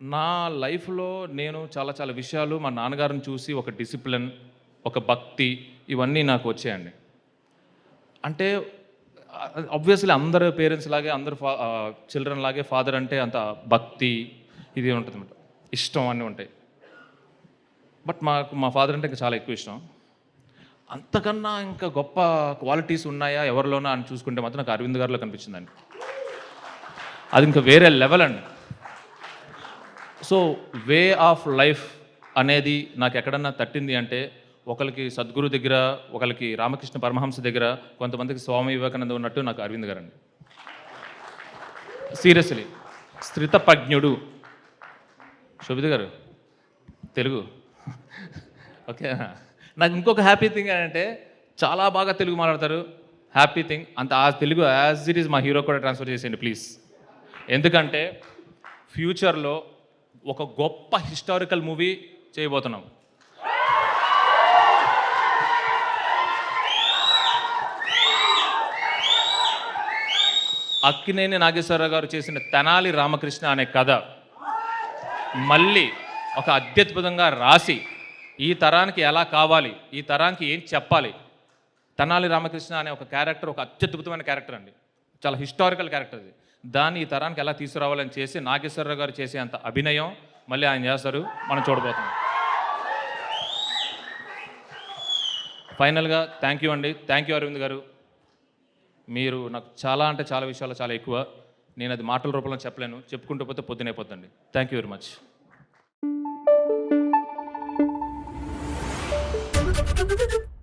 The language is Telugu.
నా లైఫ్‌లో నేను చాలా చాలా విషయాలు మా నాన్నగారిని చూసి ఒక డిసిప్లిన్, ఒక భక్తి ఇవన్నీ నాకు వచ్చాయండి. అంటే ఆహ్, ఆబ్వియస్‌లీ అందరు పేరెంట్స్ లాగే అందరు ఫా చిల్డ్రన్ లాగే ఫాదర్ అంటే అంత భక్తి ఇది ఉంటుంది అనమాట ఇష్టం అన్నీ ఉంటాయి. బట్ మాకు మా ఫాదర్ అంటే ఇంకా చాలా ఎక్కువ ఇష్టం. అంతకన్నా ఇంకా గొప్ప క్వాలిటీస్ ఉన్నాయా ఎవరిలోనా అని చూసుకుంటే మాత్రం నాకు అరవింద్ గారిలో కనిపించిందండి. అది ఇంకా వేరే లెవెల్ అండి. సో వే ఆఫ్ లైఫ్ అనేది నాకు ఎక్కడన్నా తట్టింది అంటే ఒకరికి సద్గురు దగ్గర, ఒకరికి రామకృష్ణ పరమహంస దగ్గర, కొంతమందికి స్వామి వివేకానంద ఉన్నట్టు నాకు అరవింద్ గారండి. సీరియస్లీ స్థితపజ్ఞుడు శోభిత గారు తెలుగు ఓకే. నాకు ఇంకొక హ్యాపీ థింగ్ ఏంటంటే చాలా బాగా తెలుగు మాట్లాడతారు. హ్యాపీ థింగ్ అంత ఆ తెలుగు యాజ్ ఇట్ ఈజ్ మా హీరో కూడా ట్రాన్స్ఫర్ చేసేయండి ప్లీజ్. ఎందుకంటే ఫ్యూచర్‌లో ఒక గొప్ప హిస్టారికల్ మూవీ చేయబోతున్నాం. అక్కినేని నాగేశ్వరరావు గారు చేసిన 'తెనాలి రామకృష్ణ' అనే కథ మళ్ళీ ఒక అత్యద్భుతంగా రాసి ఈ తరానికి ఎలా కావాలి? ఈ తరానికి ఏం చెప్పాలి? 'తెనాలి రామకృష్ణ' అనే ఒక క్యారెక్టర్ ఒక అత్యద్భుతమైన క్యారెక్టర్ అండి. చాలా హిస్టారికల్ క్యారెక్టర్ అది. దాన్ని ఈ తరానికి ఎలా తీసుకురావాలని చేసి నాగేశ్వరరావు గారు చేసే అంత అభినయం మళ్ళీ ఆయన చేస్తారు. మనం చూడబోతున్నాం. ఫైనల్‌గా థ్యాంక్ యూ అండి. థ్యాంక్ యూ అరవింద్ గారు. మీరు నాకు చాలా అంటే చాలా విషయాలు చాలా ఎక్కువ. నేను అది మాటల రూపంలో చెప్పలేను. చెప్పుకుంటూ పోతే పొద్దునైపోద్దండి. Thank you very much. Thank you.